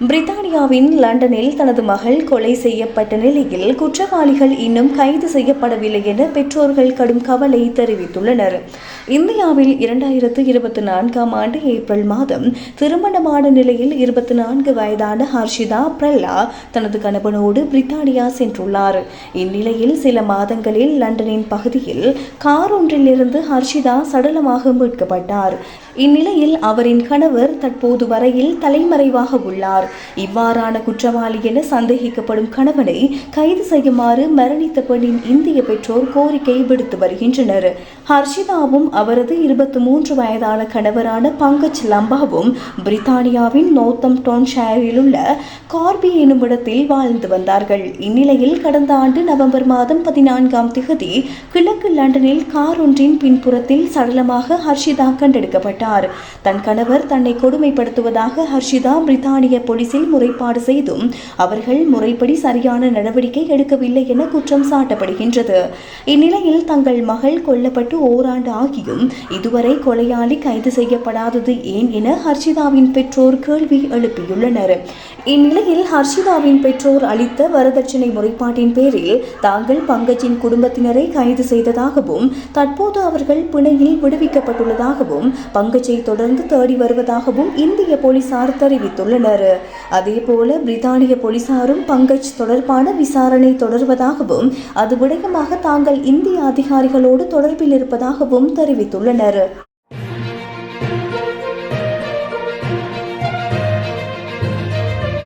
பிரித்தானியாவின் லண்டனில் தனது மகள் கொலை செய்யப்பட்ட நிலையில் குற்றவாளிகள் இன்னும் கைது செய்யப்படவில்லை என பெற்றோர்கள் கடும் கவலை தெரிவித்துள்ளனர். இந்தியாவில் இரண்டாயிரத்து இருபத்தி நான்காம் ஆண்டு ஏப்ரல் மாதம் திருமணமான நிலையில் இருபத்தி நான்கு வயதான ஹர்ஷிதா பிரல்லா தனது கணவனோடு பிரித்தானியா சென்றுள்ளார். இந்நிலையில் சில மாதங்களில் லண்டனின் பகுதியில் கார் ஒன்றிலிருந்து ஹர்ஷிதா சடலமாக மீட்கப்பட்டார். இந்நிலையில் அவரின் கணவர் தற்போது வரையில் தலைமறைவாக உள்ளார். இவ்வாறான குற்றவாளி என சந்தேகிக்கப்படும் கணவனை கைது செய்யுமாறு மரணித்த பெண்ணின் இந்திய பெற்றோர் கோரிக்கை விடுத்து வருகின்றனர். ஹர்ஷிதாவும் அவரது இருபத்தி மூன்று வயதான கணவரான பங்கஜ் லம்பாவும் பிரித்தானியாவின் நோத்தம் டோன்ஷயரில் உள்ள கார்பி எனும் இடத்தில் வாழ்ந்து வந்தார்கள். இந்நிலையில் கடந்த ஆண்டு நவம்பர் மாதம் பதினான்காம் திகதி கிழக்கு லண்டனில் கார் ஒன்றின் பின்புறத்தில் சடலமாக ஹர்ஷிதா கண்டெடுக்கப்பட்டார். தன் கணவர் தன்னை கொடுமைப்படுத்துவதாக ஹர்ஷிதா பிரித்தானிய போலீசில் முறைப்பாடு செய்தும் அவர்கள் முறைப்படி சரியான நடவடிக்கை எடுக்கவில்லை என குற்றம் சாட்டப்படுகின்றது. இந்நிலையில் தங்கள் மகள் கொல்லப்பட்டு ஓராண்டு ஆகியும் இதுவரை கொலையாளி கைது செய்யப்படாதது ஏன் என ஹர்ஷிதாவின் பெற்றோர் கேள்வி எழுப்பியுள்ளனர். இந்நிலையில் ஹர்ஷிதாவின் பெற்றோர் அளித்த வரதட்சணை முறைப்பாட்டின் பேரில் தாங்கள் பங்கஜின் குடும்பத்தினரை கைது செய்ததாகவும் தற்போது அவர்கள் பிணையில் விடுவிக்கப்பட்டுள்ளதாகவும் பங்கஜை தொடர்ந்து தேடி வருவதாகவும் இந்திய போலீசார் தெரிவித்துள்ளனர். அதேபோல பிரித்தானிய போலீசாரும் பங்கஜ் தொடர்பான விசாரணை தொடர்வதாகவும் அது விடயமாக தாங்கள் இந்திய அதிகாரிகளோடு தொடர்பில் இருப்பதாகவும் தெரிவித்துள்ளனர்.